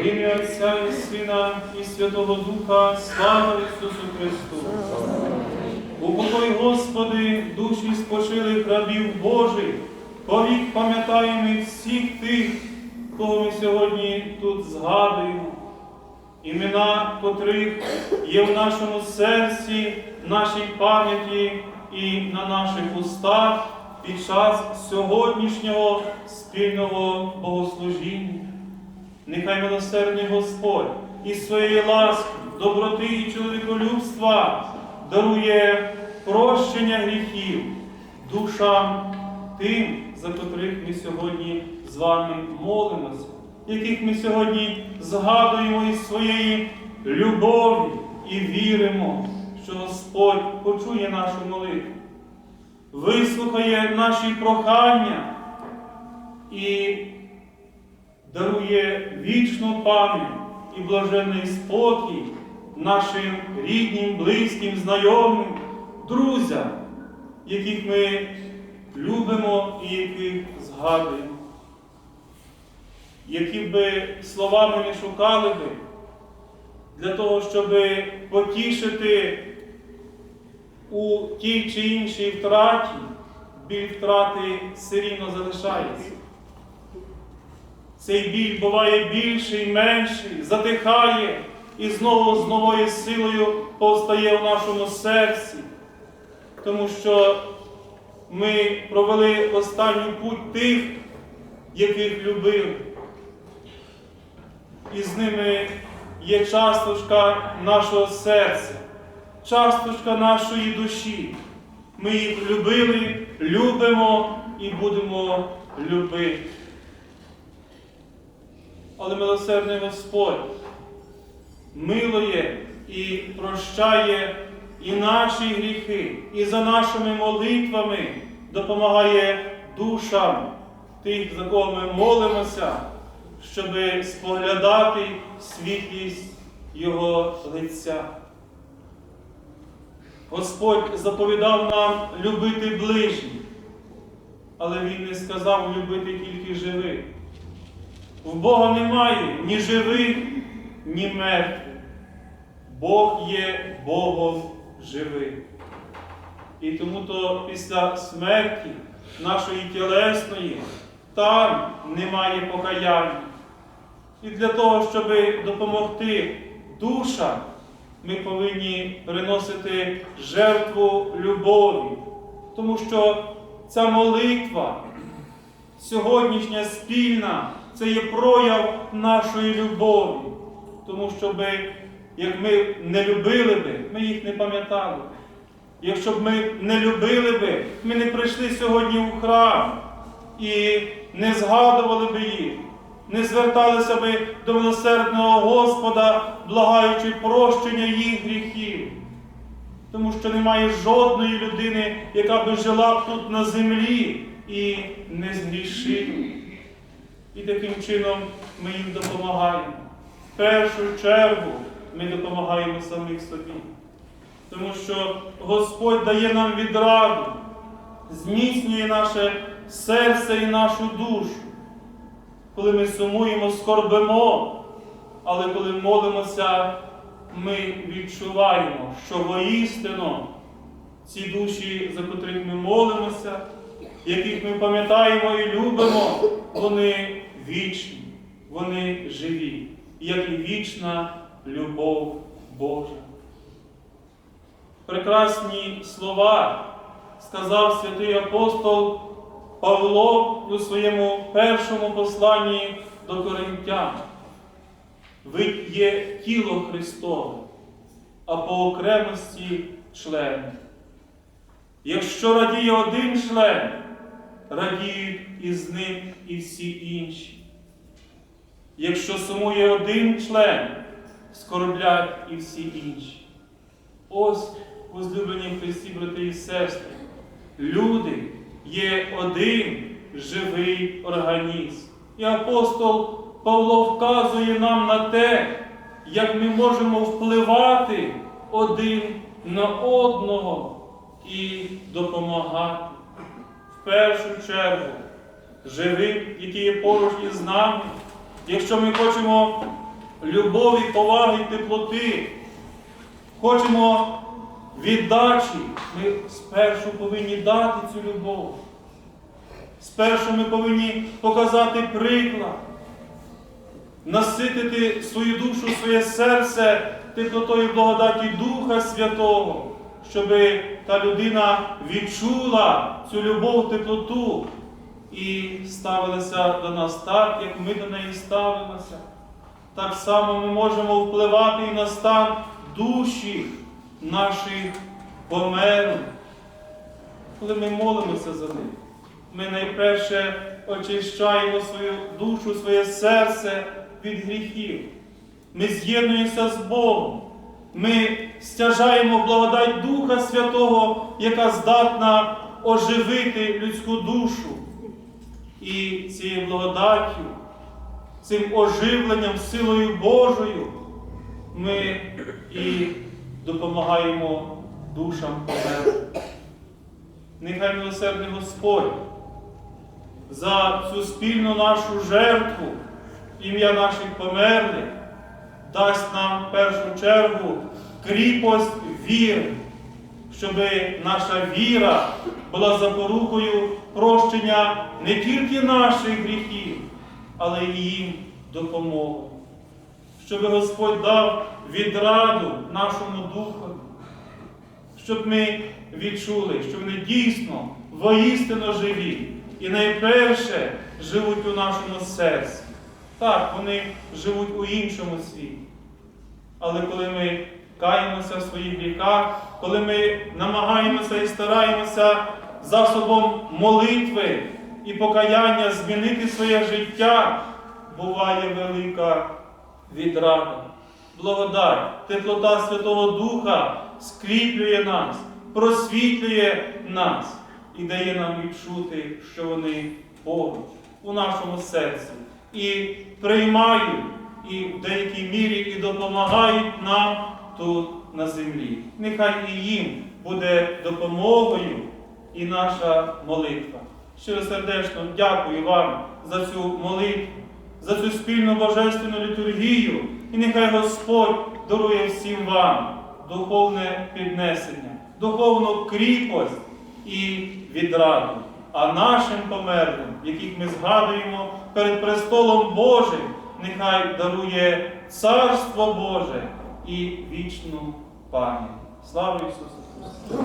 В ім'я Отця і Сина і Святого Духа, слава Ісусу Христу! Упокой, Господи, душі спочилих рабів Божих, повік пам'ятаємо всіх тих, кого ми сьогодні тут згадуємо, імена котрих є в нашому серці, в нашій пам'яті і на наших устах під час сьогоднішнього спільного богослужіння. Нехай милосердний Господь із своєї ласки, доброти і чоловіколюбства дарує прощення гріхів душам тим, за котрих ми сьогодні з вами молимося, яких ми сьогодні згадуємо із своєї любові і віримо, що Господь почує нашу молитву, вислухає наші прохання і дарує вічну пам'ять і блаженний спокій нашим рідним, близьким, знайомим, друзям, яких ми любимо і яких згадуємо. Які би словами не шукали би для того, щоб потішити у тій чи іншій втраті, біль втрати все рівно залишається. Цей біль буває більший, менший, затихає і знову з новою силою повстає в нашому серці, тому що ми провели останню путь тих, яких любили. І з ними є часточка нашого серця, часточка нашої душі. Ми їх любили, любимо і будемо любити. Але милосердний Господь милує і прощає і наші гріхи, і за нашими молитвами допомагає душам тих, за кого ми молимося, щоб споглядати світлість Його лиця. Господь заповідав нам любити ближніх, але Він не сказав любити тільки живих. В Бога немає ні живих, ні мертвих. Бог є Богом живих. І тому то після смерті нашої тілесної там немає покаяння. І для того, щоб допомогти душам, ми повинні приносити жертву любові, тому що ця молитва сьогоднішня спільна це є прояв нашої любові. Тому що би, як ми не любили би, ми їх не пам'ятали. Якщо б ми не любили би, ми не прийшли сьогодні у храм і не згадували би їх, не зверталися би до милосердного Господа, благаючи прощення їх гріхів. Тому що немає жодної людини, яка би жила тут на землі і не згрішила. І таким чином ми їм допомагаємо. В першу чергу ми допомагаємо самих собі. Тому що Господь дає нам відраду, зміцнює наше серце і нашу душу. Коли ми сумуємо, скорбимо, але коли молимося, ми відчуваємо, що воістину ці душі, за котрих ми молимося, яких ми пам'ятаємо і любимо, вони вічні, вони живі, як і вічна любов Божа. Прекрасні слова сказав святий апостол Павло у своєму першому посланні до Коринтян. Ви є тіло Христове, а по окремості члени. Якщо радіє один член, радіють із ним і всі інші. Якщо сумує один член, скорблять і всі інші. Ось, возлюблені Христі, брати і сестри, люди є один живий організм. І апостол Павло вказує нам на те, як ми можемо впливати один на одного і допомагати. В першу чергу живим, які є поруч із нами. Якщо ми хочемо любові, поваги теплоти, хочемо віддачі, ми спершу повинні дати цю любов. Спершу ми повинні показати приклад, наситити свою душу, своє серце теплотою благодаті Духа Святого, щоб та людина відчула цю любов, теплоту і ставилася до нас так, як ми до неї ставимося. Так само ми можемо впливати і на стан душі наших померлих. Коли ми молимося за них, ми найперше очищаємо свою душу, своє серце від гріхів. Ми з'єднуємося з Богом. Ми стяжаємо благодать Духа Святого, яка здатна оживити людську душу. І цією благодаттю, цим оживленням, силою Божою, ми і допомагаємо душам померлих. Нехай милосердний Господь за цю спільну нашу жертву, ім'я наших померлих, дасть нам в першу чергу кріпость віри, щоб наша віра була запорукою прощення не тільки наших гріхів, але й їм допомогу. Щоб Господь дав відраду нашому духу, щоб ми відчули, що вони дійсно воістину живі і найперше живуть у нашому серці. Так, вони живуть у іншому світі. Але коли ми каємося в своїх гріхах, коли ми намагаємося і стараємося засобом молитви і покаяння змінити своє життя, буває велика відрада. Благодать, теплота Святого Духа скріплює нас, просвітлює нас і дає нам відчути, що вони поруч у нашому серці. І приймають, і в деякій мірі і допомагають нам тут на землі. Нехай і їм буде допомогою і наша молитва. Щиросердечно дякую вам за цю молитву, за цю спільну божественну літургію, і нехай Господь дарує всім вам духовне піднесення, духовну кріпость і відраду. А нашим померлим, яких ми згадуємо перед престолом Божим, нехай дарує Царство Боже і вічну пам'ять. Слава Ісусу Христу!